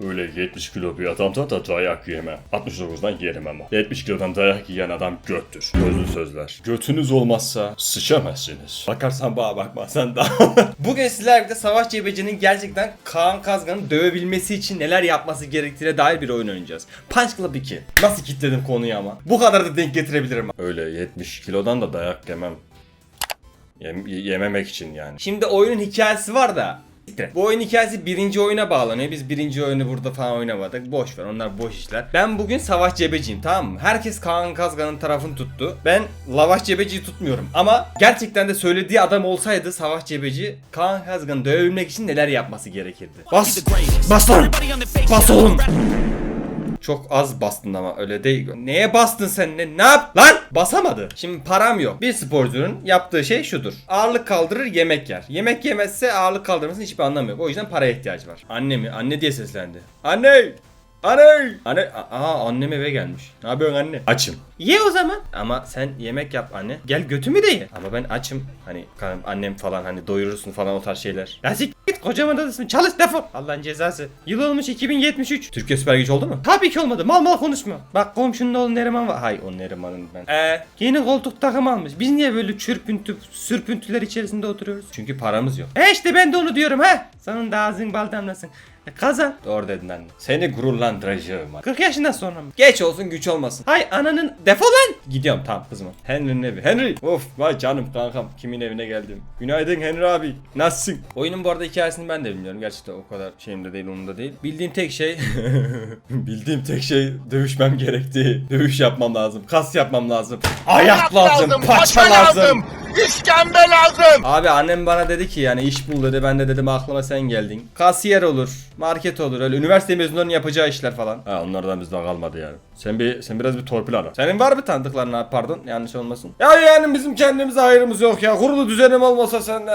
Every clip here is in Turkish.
Öyle 70 kilo bir adamdan da dayak yemem. 69'dan yerim ama. 70 kilodan dayak yiyen adam göttür. Gözlü sözler. Götünüz olmazsa sıçamazsınız. Bakarsan bana bakmazsan da. Bugün sizlerle birlikte Savaş Cebeci'nin gerçekten Kaan Kazgan'ı dövebilmesi için neler yapması gerektiğine dair bir oyun oynayacağız. Punch Club 2. Nasıl kitledim konuyu ama. Bu kadar da denk getirebilirim. Öyle 70 kilodan da dayak yemem. Yem- yememek için yani. Şimdi oyunun hikayesi var da. Bu oyun hikayesi birinci oyuna bağlanıyor. Biz birinci oyunu burada falan oynamadık. Boş ver onlar boş işler. Ben bugün Savaş Cebeciyim tamam mı? Herkes Kaan Kazgan'ın tarafını tuttu. Ben Lavaş Cebeci'yi tutmuyorum. Ama gerçekten de söylediği adam olsaydı Savaş Cebeci Kaan Kazgan'ı dövebilmek için neler yapması gerekirdi. Bas! Bas lan! Bas oğlum! Çok az bastın ama öyle değil. Neye bastın sen ne? Ne yap? Lan! Basamadı. Şimdi param yok. Bir sporcunun yaptığı şey şudur. Ağırlık kaldırır yemek yer. Yemek yemezse ağırlık kaldırmasının hiçbir anlamı yok. O yüzden paraya ihtiyacı var. Anne mi? Anne diye seslendi. Anne! Anne! Anne! Aa annem eve gelmiş. Ne yapıyorsun anne? Açım. Ye o zaman. Ama sen yemek yap anne. Gel götümü de ye. Ama ben açım. Hani kan- annem falan hani doyurursun falan o tarz şeyler. Ya sik git kocaman adasın. Çalış defol. Allah'ın cezası. Yıl olmuş 2073. Türkiye Süper Güç oldu mu? Tabii ki olmadı. Mal mal konuşma. Bak komşunun oğlu Neriman var. Hay o Neriman'ın ben. Eee yeni koltuk takım almış. Biz niye böyle çırpüntü sürpüntüler içerisinde oturuyoruz? Çünkü paramız yok. E işte ben de onu diyorum ha. Senin de ağzın bal damlasın. E kazan. Doğru dedin anne. Seni gururlandıracağım. 40 yaşından sonra mı? Geç olsun güç olmasın. Hay ananın defol lan. Gidiyorum tamam kızım. Henry'nin evi. Henry. Of vay canım kankam. Kimin evine geldim. Günaydın Henry abi. Nasılsın? Oyunun bu arada hikayesini ben de bilmiyorum. Gerçekten o kadar şeyimde değil onun da değil. Bildiğim tek şey bildiğim tek şey dövüşmem gerektiği. Dövüş yapmam lazım. Kas yapmam lazım. Ayak lazım. Paça lazım. İşkembe lazım. Abi annem bana dedi ki yani iş bul dedi. Ben de dedim aklıma sen geldin. Kasiyer olur, market olur. Öyle üniversite mezunlarının yapacağı işler falan. Ha onlardan bizden kalmadı yani. Sen bir sen biraz bir torpil ara. Senin var mı tanıdıkların abi pardon yanlış olmasın. Ya yani bizim kendimize hayrımız yok ya. Kurulu düzenim olmasa sen ne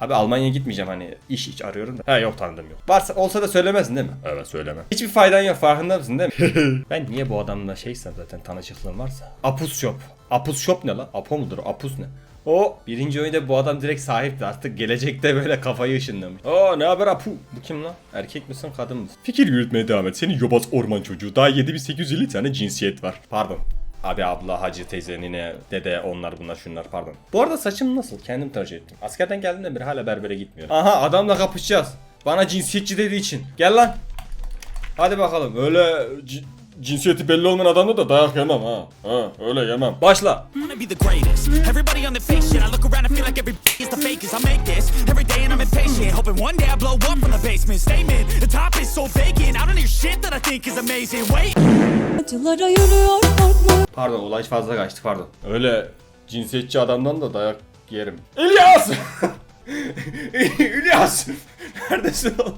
Abi Almanya'ya gitmeyeceğim hani iş iş arıyorum da. Ha yok tanıdım yok. Varsa olsa da söylemezsin değil mi? Evet söyleme. Hiçbir faydan yok farkında mısın değil mi? ben niye bu adamla şeysem zaten tanışıklığım varsa. Apus Shop. Apus Shop ne lan? Apo mudur? Apus ne? O birinci oyunda bu adam direkt sahipti artık gelecekte böyle kafayı ışınlamış. Oo ne haber Apu? Bu kim lan? Erkek misin kadın mısın? Fikir yürütmeye devam et. Senin yobaz orman çocuğu. Daha 7850 tane cinsiyet var. Pardon. Abi abla, hacı, teyze, nine, dede, onlar bunlar şunlar pardon. Bu arada saçım nasıl? Kendim tercih ettim. Askerden geldiğimden beri hala berbere gitmiyorum. Aha adamla kapışacağız. Bana cinsiyetçi dediği için. Gel lan. Hadi bakalım. Öyle cinsiyeti belli olmayan adamla da dayak yemem ha. Ha öyle yemem. Başla. Acılara yürüyor Pardon olay fazla kaçtı pardon. Öyle cinsiyetçi adamdan da dayak yerim. İlyas! İlyas! Neredesin oğlum?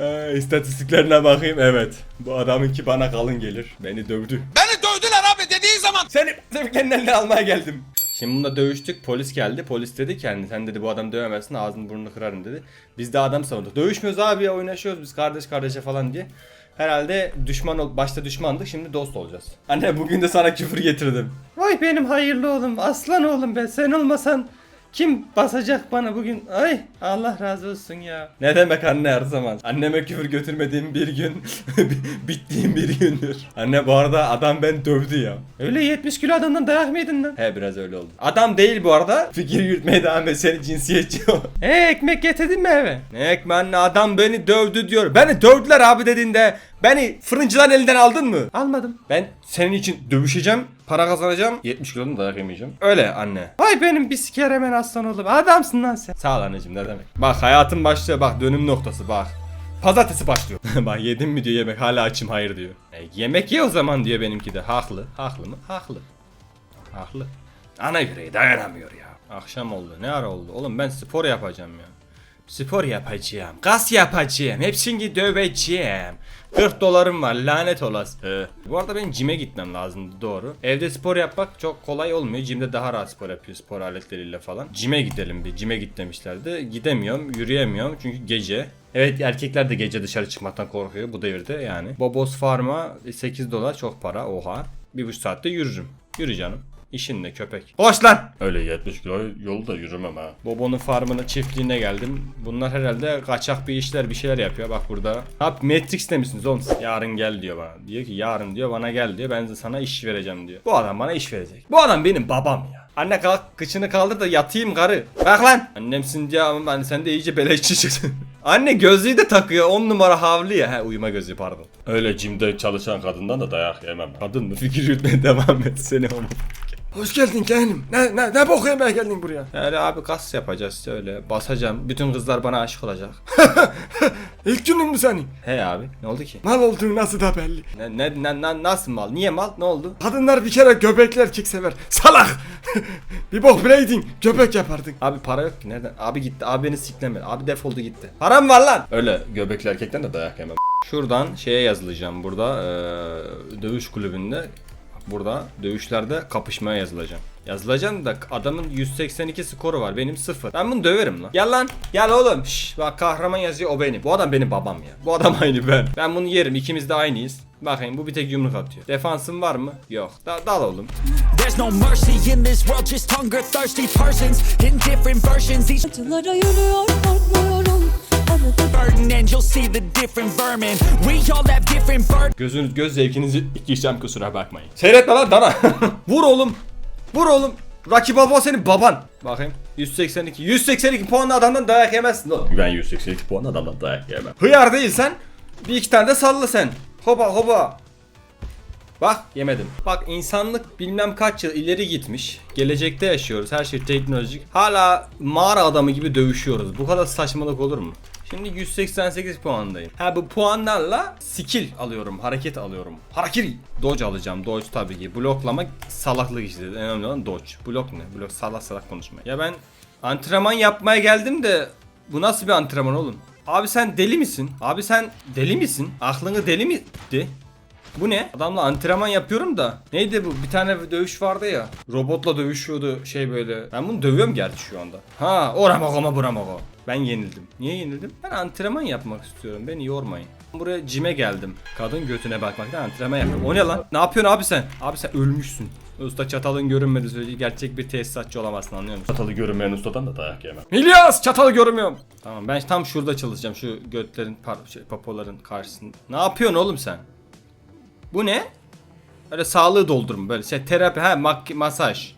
Ha, istatistiklerine bakayım evet. Bu adamınki bana kalın gelir. Beni dövdü. Beni dövdüler abi dediği zaman. Seni kendinle almaya geldim. Şimdi bununla dövüştük. Polis geldi. Polis dedi ki hani sen dedi bu adam dövemezsin ağzını burnunu kırarım dedi. Biz de adam savunduk. Dövüşmüyoruz abi ya oynaşıyoruz biz kardeş kardeşe falan diye. Herhalde düşman ol başta düşmandık şimdi dost olacağız. Anne bugün de sana küfür getirdim. Vay benim hayırlı oğlum aslan oğlum be sen olmasan kim basacak bana bugün? Ay Allah razı olsun ya. Ne demek anne her zaman? Anneme küfür götürmediğim bir gün bittiğim bir gündür. Anne bu arada adam ben dövdü ya. Öyle 70 kilo adamdan dayak mı yedin lan? He biraz öyle oldu. Adam değil bu arada. Fikir yürütmeye devam et seni cinsiyetçi o. E ekmek getirdin mi eve? Ne ekmeği anne adam beni dövdü diyor. Beni dövdüler abi dediğinde Beni fırıncıların elinden aldın mı? Almadım. Ben senin için dövüşeceğim, para kazanacağım. 70 kilonun dayak yemeyeceğim. Öyle anne. Vay benim bisikere hemen aslan oğlum. Adamsın lan sen. Sağ ol anneciğim ne demek. Bak hayatım başlıyor bak dönüm noktası bak. Pazartesi başlıyor. bak yedim mi diyor yemek hala açım hayır diyor. E, yemek ye o zaman diyor benimki de. Haklı. Haklı mı? Haklı. Haklı. Ana yüreği dayanamıyor ya. Akşam oldu. Ne ara oldu? Oğlum ben spor yapacağım ya. Spor yapacağım. Kas yapacağım. Hepsini döveceğim. 40 dolarım var lanet olası. Bu arada benim cime gitmem lazımdı doğru. Evde spor yapmak çok kolay olmuyor. Cimde daha rahat spor yapıyor spor aletleriyle falan. Cime gidelim bir. Cime git demişlerdi. Gidemiyorum, yürüyemiyorum çünkü gece. Evet erkekler de gece dışarı çıkmaktan korkuyor bu devirde yani. Bobos Pharma 8 dolar çok para oha. Bir buçuk saatte yürürüm. Yürü canım. İşin ne köpek. Boş lan. Öyle 70 kilo yolu da yürümem ha. Bobo'nun farmına çiftliğine geldim. Bunlar herhalde kaçak bir işler bir şeyler yapıyor. Bak burada. Abi Matrix demişsiniz oğlum. Yarın gel diyor bana. Diyor ki yarın diyor bana gel diyor. Ben de sana iş vereceğim diyor. Bu adam bana iş verecek. Bu adam benim babam ya. Anne kalk kıçını kaldır da yatayım karı. Bak lan. Annemsin diye ama ben sen de iyice beleşçi çıktın. Anne gözlüğü de takıyor. 10 numara havlı ya. He uyuma gözlüğü pardon. Öyle cimde çalışan kadından da dayak yemem. Kadın mı? Fikir yürütmeye devam et seni onu. Hoş geldin kendim. Ne, ne, ne bok yemeye geldin buraya? Yani abi kas yapacağız işte öyle. Basacağım. Bütün kızlar bana aşık olacak. İlk günün mü senin? He abi. Ne oldu ki? Mal olduğun nasıl da belli. Ne, ne, ne, ne- nasıl mal? Niye mal? Ne oldu? Kadınlar bir kere göbekli erkek sever. Salak! bir bok bileydin, göbek yapardın. Abi para yok ki nereden? Abi gitti. Abi beni sikleme. Abi defoldu gitti. Param var lan. Öyle göbekli erkekten de dayak yemem. Şuradan şeye yazılacağım burada. eee, dövüş kulübünde. Burada dövüşlerde kapışmaya yazılacağım. Yazılacağım da adamın 182 skoru var. Benim 0. Ben bunu döverim lan. Gel lan. Gel oğlum. Şş, bak kahraman yazıyor o benim. Bu adam benim babam ya. Bu adam aynı ben. Ben bunu yerim. İkimiz de aynıyız. Bakayım bu bir tek yumruk atıyor. Defansın var mı? Yok. Da dal oğlum. There's no mercy in this world, just hunger thirsty persons in different versions. Each Acılara yürüyor burden, and you'll see the different vermin. We all have different burdens. Gözünüz göz zevkinizi ikişem kusura bakmayın. Seyretme lan dana. Vur oğlum. Vur oğlum. Rakip Balboa senin baban. Bakayım. 182. 182 puanlı adamdan dayak yemezsin oğlum. Ben 182 puan adamdan dayak yemem. Hıyar değilsen bir iki tane de salla sen. Hoba hoba. Bak yemedim. Bak insanlık bilmem kaç yıl ileri gitmiş. Gelecekte yaşıyoruz. Her şey teknolojik. Hala mağara adamı gibi dövüşüyoruz. Bu kadar saçmalık olur mu? Şimdi 188 puandayım. Ha bu puanlarla skill alıyorum, hareket alıyorum. Hareket. Dodge alacağım. Dodge tabii ki. Bloklama salaklık işte. En önemli olan dodge. Blok ne? Blok salak salak konuşma. Ya ben antrenman yapmaya geldim de bu nasıl bir antrenman oğlum? Abi sen deli misin? Abi sen deli misin? Aklını deli mi? De. Bu ne? Adamla antrenman yapıyorum da. Neydi bu? Bir tane dövüş vardı ya. Robotla dövüşüyordu şey böyle. Ben bunu dövüyorum gerçi şu anda. Ha o Ramago'ma bu Ramago. Ben yenildim. Niye yenildim? Ben antrenman yapmak istiyorum. Beni yormayın. Buraya cime geldim. Kadın götüne bakmaktan antrenman yapıyorum. O ne lan? Ne yapıyorsun abi sen? Abi sen ölmüşsün. Usta çatalın görünmedi sürece gerçek bir tesisatçı olamazsın anlıyor musun? Çatalı görünmeyen ustadan da dayak yemem. İlyas çatalı görmüyorum. Tamam ben tam şurada çalışacağım şu götlerin par- şey, papoların karşısında. Ne yapıyorsun oğlum sen? Bu ne? Öyle sağlığı doldurma böyle şey terapi ha mak- masaj.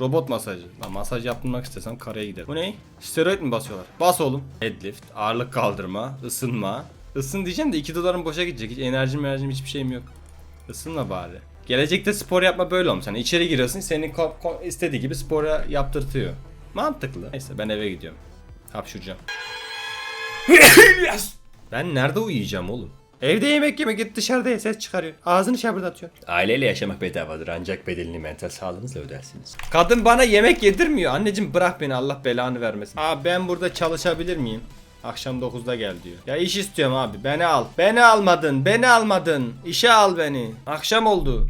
Robot masajı. Lan masaj yaptırmak istesem karaya giderim. Bu ne? Steroid mi basıyorlar? Bas oğlum. Deadlift, ağırlık kaldırma, ısınma. Isın diyeceğim de 2 dolarım boşa gidecek. Hiç enerjim enerjim hiçbir şeyim yok. Isınma bari. Gelecekte spor yapma böyle olmuş. Hani içeri giriyorsun ko- istediği gibi spora yaptırtıyor. Mantıklı. Neyse ben eve gidiyorum. Hapşuracağım. ben nerede uyuyacağım oğlum? Evde yemek yemek git dışarıda ses çıkarıyor. Ağzını şabırdatıyor. Aileyle yaşamak bedavadır ancak bedelini mental sağlığınızla ödersiniz. Kadın bana yemek yedirmiyor. Anneciğim bırak beni Allah belanı vermesin. Abi ben burada çalışabilir miyim? Akşam 9'da gel diyor. Ya iş istiyorum abi. Beni al. Beni almadın. Beni almadın. İşe al beni. Akşam oldu.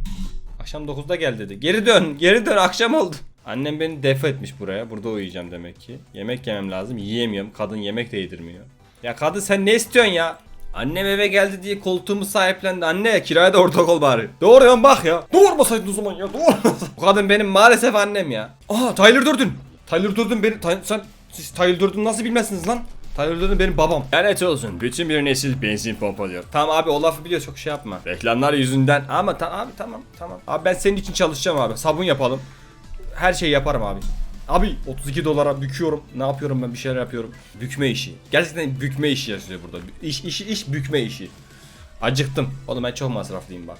Akşam 9'da gel dedi. Geri dön. Geri dön. Akşam oldu. Annem beni def etmiş buraya. Burada uyuyacağım demek ki. Yemek yemem lazım. Yiyemiyorum. Kadın yemek de yedirmiyor. Ya kadın sen ne istiyorsun ya? Annem eve geldi diye koltuğumu sahiplendi. Anne kiraya da ortak ol bari. Doğruyan bak ya. Doğurmasaydın o zaman ya. Doğurmasaydın. Bu kadın benim maalesef annem ya. Aha Tyler Durden. Tyler Durden beni... Ty- sen... Siz Tyler Durden nasıl bilmezsiniz lan? Tyler Durden benim babam. Lanet olsun bütün bir nesil benzin pompalıyor. Tamam abi o lafı biliyor çok şey yapma. Reklamlar yüzünden. Ama ta- abi tamam tamam. Abi ben senin için çalışacağım abi. Sabun yapalım. Her şeyi yaparım abi. Abi 32 dolara büküyorum. Ne yapıyorum ben bir şeyler yapıyorum. Bükme işi. Gerçekten bükme işi yazıyor burada. İş, iş, iş bükme işi. Acıktım. Oğlum ben çok masraflıyım bak.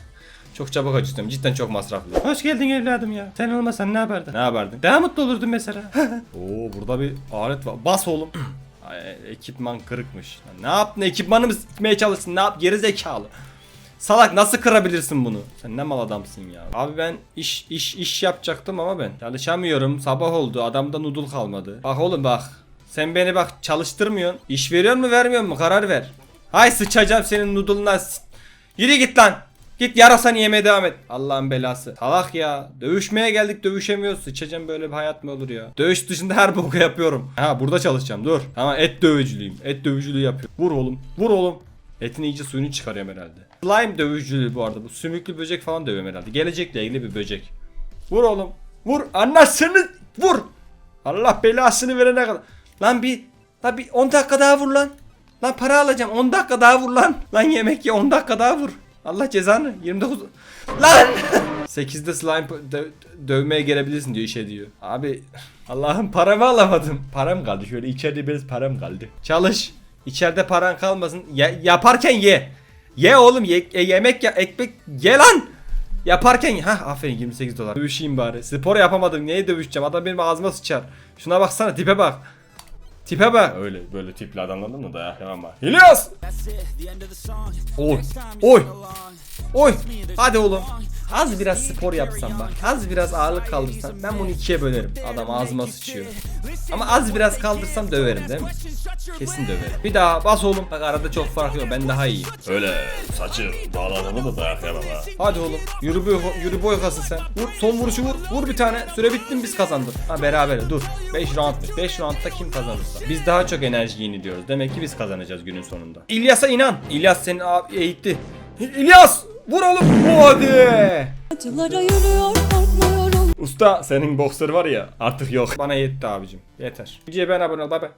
Çok çabuk acıktım. Cidden çok masraflı. Hoş geldin evladım ya. Sen olmasan ne yapardın? Ne yapardın? Daha mutlu olurdun mesela. Oo burada bir alet var. Bas oğlum. Ay, ekipman kırıkmış. Ne yaptın? Ekipmanımı sikmeye çalışsın. Ne yap? Geri zekalı. Salak nasıl kırabilirsin bunu? Sen ne mal adamsın ya. Abi ben iş iş iş yapacaktım ama ben çalışamıyorum. Sabah oldu. Adamda noodle kalmadı. Bak oğlum bak. Sen beni bak çalıştırmıyorsun. İş veriyor mu vermiyor mu? Karar ver. Hay sıçacağım senin s- Yürü git lan. Git yarasanı yemeye devam et. Allah'ın belası. Salak ya. Dövüşmeye geldik dövüşemiyoruz. Sıçacağım böyle bir hayat mı olur ya? Dövüş dışında her boku yapıyorum. Ha burada çalışacağım dur. Tamam et dövücülüyüm. Et dövücülüğü yapıyorum. Vur oğlum. Vur oğlum. Etin iyice suyunu çıkarıyorum herhalde. Slime dövücülüğü bu arada. Bu sümüklü böcek falan dövüyorum herhalde. Gelecekle ilgili bir böcek. Vur oğlum. Vur anasını vur. Allah belasını verene kadar. Lan bir lan bir 10 dakika daha vur lan. Lan para alacağım 10 dakika daha vur lan. Lan yemek ye 10 dakika daha vur. Allah cezanı 29 Lan 8'de slime dö- dövmeye gelebilirsin diyor işe diyor. Abi Allah'ım paramı alamadım. Param kaldı şöyle içeride biraz param kaldı. Çalış. İçeride paran kalmasın. Ye- yaparken ye. Ye oğlum ye, e, yemek ya ekmek ye lan. Yaparken. Hah aferin 28 dolar. Dövüşeyim bari. Spor yapamadım. Neye dövüşeceğim? Adam benim ağzıma sıçar. Şuna baksana tipe bak. Tipe bak. Öyle böyle tipli adamlardan mı dayak yemem bak. İlyas! Oy. Oy. Oy. Hadi oğlum. Az biraz spor yapsam bak. Az biraz ağırlık kaldırsam ben bunu ikiye bölerim. Adam ağzıma sıçıyor. Ama az biraz kaldırsam döverim değil mi? Kesin döverim. Bir daha bas oğlum. Bak arada çok fark yok. Ben daha iyiyim. Öyle saçı bağladığımı da dayak. Hadi oğlum. Yürü boy, yürü boy kasın sen. Vur son vuruşu vur. Vur bir tane. Süre bitti mi biz kazandık. Ha beraber dur. 5 roundmuş. 5 roundda kim kazanırsa. Biz daha çok enerji yeniliyoruz. Demek ki biz kazanacağız günün sonunda. İlyas'a inan. İlyas seni abi eğitti. İlyas! Vur oğlum. Hadi. Acılara yürüyor korkmuyorum Usta senin boksör var ya artık yok. Bana yetti abicim. Yeter. Videoya ben abone ol. Bay bay.